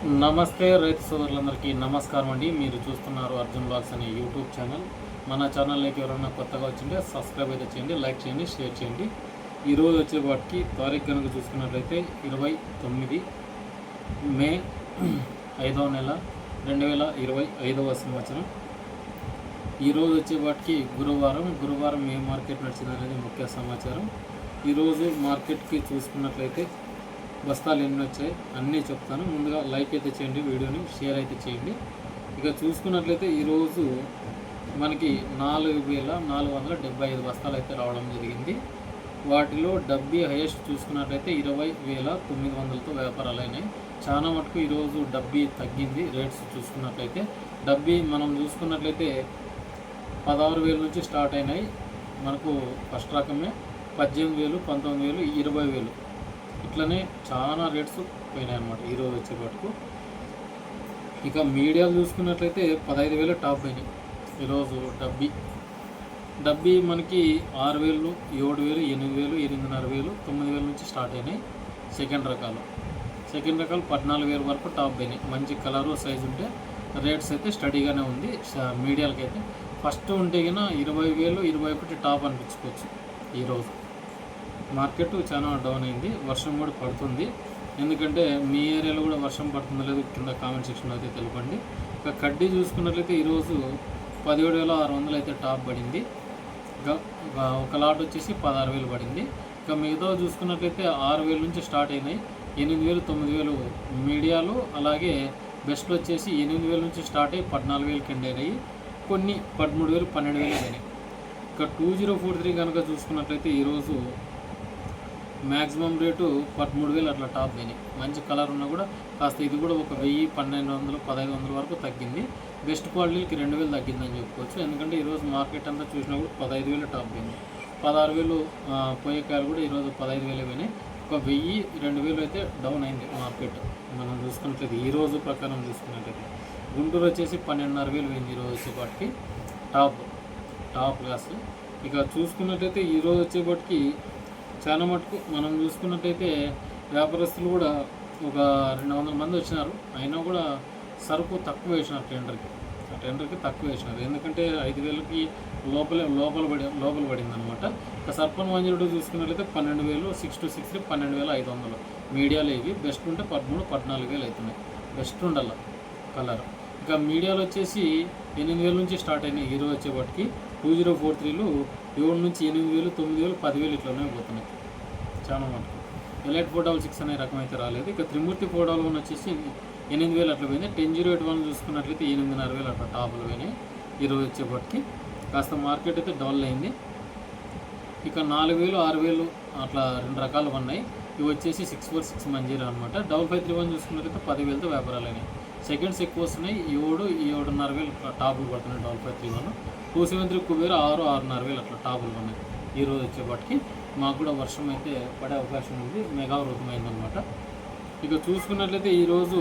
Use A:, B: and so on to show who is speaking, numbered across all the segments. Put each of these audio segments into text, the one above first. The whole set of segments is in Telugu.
A: నమస్తే రైతు సోదరులందరికీ నమస్కారం అండి. మీరు చూస్తున్నారు అర్జున్ బ్లాగ్స్ అనే యూట్యూబ్ ఛానల్. మన ఛానల్లోకి ఎవరైనా కొత్తగా వచ్చింటే సబ్స్క్రైబ్ అయితే చేయండి లైక్ చేయండి షేర్ చేయండి. ఈరోజు వచ్చే వాటికి తారీఖు కనుక చూసుకున్నట్లయితే ఇరవై తొమ్మిది మే ఐదవ నెల రెండు వేల ఇరవై ఐదవ సంవత్సరం. ఈరోజు వచ్చే వాటికి గురువారం. గురువారం ఏ మార్కెట్ నడిచింది అనేది ముఖ్య సమాచారం. ఈరోజు మార్కెట్కి చూసుకున్నట్లయితే బస్తాలు ఎన్ని వచ్చాయి అన్నీ చెప్తాను. ముందుగా లైక్ అయితే చేయండి వీడియోని షేర్ అయితే చేయండి. ఇక చూసుకున్నట్లయితే ఈరోజు మనకి నాలుగు వేల నాలుగు వందల డెబ్బై ఐదు బస్తాలు అయితే రావడం జరిగింది. వాటిలో డబ్బీ హైయెస్ట్ చూసుకున్నట్లయితే ఇరవై వేల తొమ్మిది వందలతో వ్యాపారాలు అయినాయి. చాలా మటుకు ఈరోజు డబ్బీ తగ్గింది రేట్స్ చూసుకున్నట్లయితే. డబ్బీ మనం చూసుకున్నట్లయితే పదహారు వేల నుంచి స్టార్ట్ అయినాయి. మనకు ఫస్ట్ రకమే పద్దెనిమిది వేలు పంతొమ్మిది వేలు ఇరవై వేలు. ఇట్లనే చాలా రేట్స్ పోయినాయి అన్నమాట ఈరోజు వచ్చేపాటుకు ఇక మీడియాలు చూసుకున్నట్లయితే పదహైదు వేలు టాప్ అయినాయి. ఈరోజు డబ్బీ. డబ్బీ మనకి ఆరు వేలు ఏడు వేలు ఎనిమిది వేలు ఎనిమిదిన్నర వేలు తొమ్మిది వేల నుంచి స్టార్ట్ అయినాయి సెకండ్ రకాలు. సెకండ్ రకాలు పద్నాలుగు వేల వరకు టాప్ అయినాయి. మంచి కలరు సైజు ఉంటే రేట్స్ అయితే స్టడీగానే ఉంది. మీడియాలకైతే. అయితే ఫస్ట్ ఉంటే కన్నా ఇరవై వేలు ఇరవై ఒకటి టాప్ అనిపించుకోవచ్చు ఈరోజు మార్కెట్ చాలా డౌన్ అయింది. వర్షం కూడా పడుతుంది. ఎందుకంటే మీ ఏరియాలో కూడా వర్షం పడుతుందో లేదో కింద కామెంట్ సెక్షన్లో అయితే తెలపండి. ఇక కడ్డీ చూసుకున్నట్లయితే ఈరోజు పదిహేడు వేల ఆరు వందలు అయితే టాప్ పడింది. ఇంకా ఒక లాట్ వచ్చేసి పదహారు వేలు పడింది. ఇక మిగతా చూసుకున్నట్లయితే ఆరు వేల నుంచి స్టార్ట్ అయినాయి. ఎనిమిది వేలు తొమ్మిది వేలు మీడియాలు అలాగే బెస్ట్ వచ్చేసి ఎనిమిది వేల నుంచి స్టార్ట్ అయ్యి పద్నాలుగు వేలకి కింద అయినాయి. కొన్ని పదమూడు వేలు పన్నెండు వేలు అయినాయి. ఇక టూ జీరో ఫోర్ త్రీ కనుక చూసుకున్నట్లయితే ఈరోజు మ్యాక్సిమం రేటు పదమూడు వేలు అట్లా టాప్ అయినాయి. మంచి కలర్ ఉన్నా కూడా కాస్త ఇది కూడా ఒక వెయ్యి పన్నెండు వందలు పదహైదు వందల వరకు తగ్గింది. బెస్ట్ క్వాలిటీకి రెండు వేలు తగ్గిందని చెప్పుకోవచ్చు. ఎందుకంటే ఈరోజు మార్కెట్ అంతా చూసినా కూడా పదహైదు వేలు టాప్ అయింది. పదహారు వేలు ఆ, పోయే కాయలు కూడా ఈరోజు పదహైదు వేలు పోయినాయి. ఒక వెయ్యి రెండు వేలు అయితే డౌన్ అయింది మార్కెట్. మనం చూసుకున్నట్లయితే ఈ రోజు ప్రకారం చూసుకున్నట్లయితే గుంటూరు వచ్చేసి పన్నెండున్నర వేలు పోయింది ఈరోజు వచ్చేపాటికి. Top top class. ఇక చూసుకున్నట్లయితే ఈరోజు వచ్చేపాటికి చాలా మటుకు మనం చూసుకున్నట్టయితే వ్యాపారస్తులు కూడా ఒక రెండు వందల మంది వచ్చినారు. అయినా కూడా సరుకు తక్కువ వేసినారు టెండర్కి. ఆ టెండర్కి తక్కువ వేసినారు. ఎందుకంటే ఐదు వేలకి లోపలే లోపల పడి లోపల పడింది అనమాట ఇక సర్పన్ మంజుడు చూసుకున్నట్లయితే పన్నెండు వేలు సిక్స్ టు సిక్స్ పన్నెండు వేల ఐదు వందలు. మీడియాలో ఇవి బెస్ట్ ఉంటే పదమూడు పద్నాలుగు వేలు అవుతున్నాయి. బెస్ట్ ఉండాల కలర్. ఇక మీడియాలో వచ్చేసి ఎనిమిది వేల నుంచి స్టార్ట్ అయినాయి హీరో వచ్చేపటికి టూ జీరో ఫోర్ త్రీలు ఏడు నుంచి ఎనిమిది వేలు తొమ్మిది వేలు పదివేలు ఇట్లనే పోతున్నాయి. చాలా మటుకు. ఎలైట్ ఫోర్ డబల్ సిక్స్ అనే రకం అయితే రాలేదు. ఇక త్రిమూర్తి ఫోర్ డబల్ వన్ వచ్చేసి ఎనిమిది వేలు అట్లా పోయింది. టెన్ జీరో ఎయిట్ వన్ చూసుకున్నట్లయితే ఎనిమిదిన్నర వేలు అట్లా టాపులు పోయినాయి. ఈరోజు వచ్చేపటికి కాస్త మార్కెట్ అయితే డౌన్ అయింది. ఇక నాలుగు వేలు ఆరు వేలు అట్లా రెండు రకాలు ఉన్నాయి. ఇవి వచ్చేసి six four six one zero అనమాట డబల్ ఫైవ్ త్రీ వన్ చూసుకున్నట్లయితే పదివేలతో వ్యాపారాలు అయినాయి. సెకండ్స్ ఎక్కువ వస్తున్నాయి. ఏడు ఏడున్నర వేలు అట్లా టాపులు పడుతున్నాయి. Double five three one two seven three Kuberu ఆరు ఆరున్నర వేలు అట్లా టాపులు ఉన్నాయి ఈ రోజు వచ్చేపాటికి మాకు కూడా వర్షం అయితే పడే అవకాశం ఉంది. మెగా ఇక చూసుకున్నట్లయితే ఈరోజు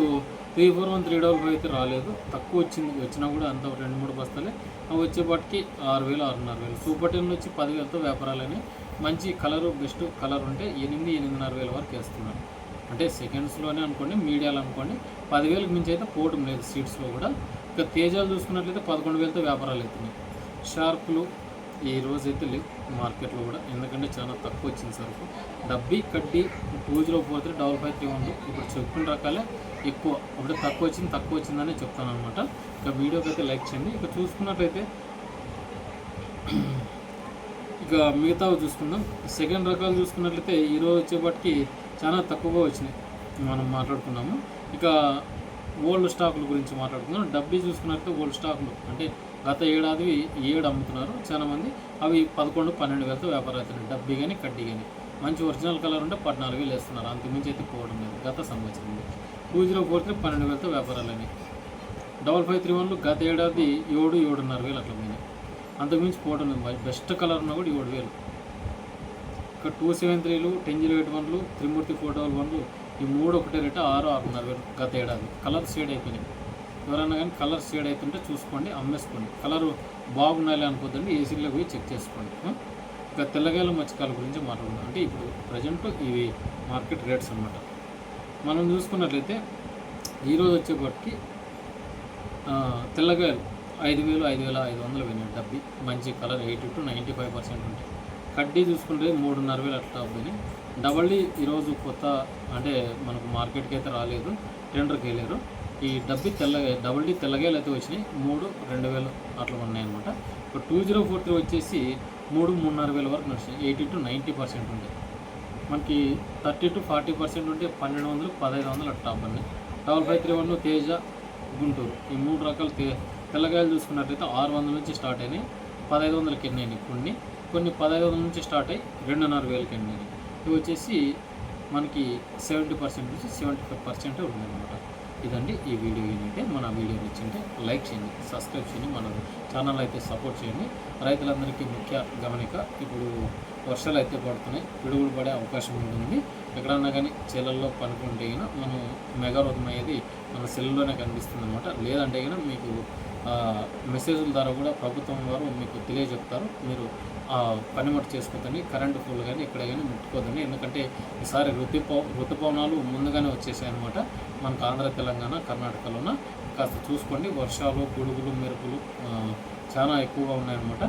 A: three four one three double five అయితే రాలేదు. తక్కువ వచ్చింది. వచ్చినా కూడా అంత రెండు మూడు బస్తాలే. అవి వచ్చేపాటికి ఆరు వేలు ఆరున్నర వేలు. సూపర్ టెన్ వచ్చి పదివేలతో వ్యాపారాలని మంచి కలరు బెస్ట్ కలర్ ఉంటే ఎనిమిది ఎనిమిదిన్నర వేల వరకు వేస్తున్నారు. అంటే సెకండ్స్లోనే అనుకోండి మీడియాలో అనుకోండి పదివేలకు మించి అయితే పోవటం లేదు సీట్స్లో కూడా. ఇక తేజాలు చూసుకున్నట్లయితే పదకొండు వేలతో వ్యాపారాలు అవుతున్నాయి. షార్పులు ఈ రోజు అయితే లేవు మార్కెట్లో కూడా. ఎందుకంటే చాలా తక్కువ వచ్చింది సరుకు. డబ్బి కడ్డీ two zero four three double five three one ఇప్పుడు చెప్పిన రకాలే ఎక్కువ. అప్పుడే తక్కువ వచ్చింది తక్కువ వచ్చిందని చెప్తాను అనమాట ఇక వీడియోకి అయితే లైక్ చేయండి. ఇక చూసుకున్నట్లయితే ఇక మిగతావి చూసుకుందాం. సెకండ్ రకాలు చూసుకున్నట్లయితే ఈరోజు వచ్చేపటికి చాలా తక్కువగా వచ్చినాయి. మనం మాట్లాడుకున్నాము. ఇక ఓల్డ్ స్టాకుల గురించి మాట్లాడుకుందాం. డబ్బీ చూసుకున్నట్లయితే ఓల్డ్ స్టాకులు అంటే గత ఏడాది ఏడు అమ్ముతున్నారు చాలా మంది. అవి పదకొండు పన్నెండు వేలతో వ్యాపారం అవుతున్నాయి డబ్బీ కానీ కడ్డీ కానీ మంచి ఒరిజినల్ కలర్ ఉంటే పద్నాలుగు వేలు వేస్తున్నారు. అంతకుమించి అయితే పోవడం లేదు. గత సంవత్సరం టూ జీరో ఫోర్ త్రీ పన్నెండు వేలతో వ్యాపారాలు అయినాయి. డబల్ ఫైవ్ త్రీ వన్లు గత ఏడాది ఏడు ఏడున్నర వేలు అట్లా పోయినాయి. అంతకుమించి పోవడం లేదు. బెస్ట్ కలర్ ఉన్నా కూడా ఏడు వేలు. ఇక్కడ టూ సెవెన్ త్రీలు టెన్ జీరో ఎయిట్ వన్లు త్రిమూర్తి ఫోర్ డబల్ వన్లు ఈ మూడు ఒకటే రేటు ఆరు ఆరున్నర వేలు గత ఏడాది. కలర్ షేడ్ అయిపోయినాయి. ఎవరైనా కానీ కలర్ షేడ్ అవుతుంటే చూసుకోండి అమ్మేసుకోండి. కలర్ బాగున్నాయి అనుకోద్దండి ఏసీలో పోయి చెక్ చేసుకోండి. ఇక తెల్లగాయల మచ్చకాల గురించి మాట్లాడుకుందాం. అంటే ఇప్పుడు ప్రజెంట్ ఇవి మార్కెట్ రేట్స్ అన్నమాట. మనం చూసుకున్నట్లయితే ఈరోజు వచ్చేపటికి తెల్లగాయలు ఐదు వేలు ఐదు వేల ఐదు వందలు పోయినాయి డబ్బి. మంచి colour eighty to ninety five percent ఉంటాయి. కడ్డీ చూసుకుంటే మూడున్నర వేలు అట్లా పోయినాయి డబల్ డీ ఈరోజు కొత్త అంటే మనకు మార్కెట్కి అయితే రాలేదు టెండర్కి వెళ్ళారు. ఈ డబ్బి తెల్ల డబల్ డీ అయితే వచ్చినాయి. మూడు రెండు వేలు అట్లా ఉన్నాయి అనమాట ఇప్పుడు టూ జీరో ఫోర్ త్రీ వచ్చేసి మూడు మూడున్నర వేల వరకు నడిచినాయి ఎయిటీ టు నైంటీ పర్సెంట్ ఉంటాయి. మనకి థర్టీ టు ఫార్టీ పర్సెంట్ ఉంటే పన్నెండు వందలు పదహైదు వందలు అట్లా అవ్వండి double five three one Teja Guntur. ఈ మూడు రకాల తే తెల్లగాయలు చూసుకున్నట్టయితే ఆరు వందల నుంచి స్టార్ట్ అయినాయి. పదహైదు వందలకి ఎన్నైనాయి కొన్ని కొన్ని పదహైదు వందల నుంచి స్టార్ట్ అయ్యి రెండున్నర వేలకి ఎన్నైనాయి ఇవి వచ్చేసి మనకి సెవెంటీ పర్సెంట్ నుంచి సెవెంటీ ఫైవ్ పర్సెంట్ ఉందన్నమాట ఇదండి ఈ వీడియో ఏంటంటే మన వీడియో నచ్చింటే లైక్ చేయండి సబ్స్క్రైబ్ చేయండి మన ఛానల్ అయితే సపోర్ట్ చేయండి. రైతులందరికీ ముఖ్య గమనిక ఇప్పుడు వర్షాలు అయితే పడుతున్నాయి పిడుగులు పడే అవకాశం ఉంటుంది. ఎక్కడన్నా కానీ చేలల్లో పనుకుంటే అయినా మనం మెగా రథం అయ్యేది మన సెల్లులోనే కనిపిస్తుంది అనమాట లేదంటే అయినా మీకు మెసేజ్ల ద్వారా కూడా ప్రభుత్వం వారు మీకు తెలియజెప్తారు. మీరు ఆ పనిముట్టు చేసుకోవద్దని కరెంటు ఫుల్ కానీ ఎక్కడ కానీ ముట్టుకోవద్దని ఎందుకంటే ఈసారి ఋతుపవ ఋతుపవనాలు ముందుగానే వచ్చేసాయి అనమాట మనకు ఆంధ్ర తెలంగాణ కర్ణాటకలోన. కాస్త చూసుకోండి వర్షాలు గుడుగులు మెరుపులు చాలా ఎక్కువగా ఉన్నాయన్నమాట.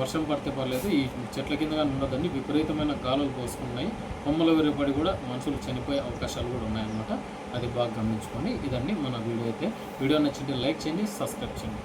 A: వర్షం పడితే పర్లేదు ఈ చెట్ల కింద ఉన్నదండి ఉండదండి. విపరీతమైన గాలులు పోసుకున్నాయి. కొమ్మల విరపడి కూడా మనుషులు చనిపోయే అవకాశాలు కూడా ఉన్నాయన్నమాట. అది బాగా గమనించుకొని ఇదండి మన వీడియో అయితే. వీడియో నచ్చింటే లైక్ చేయండి సబ్స్క్రైబ్ చేయండి.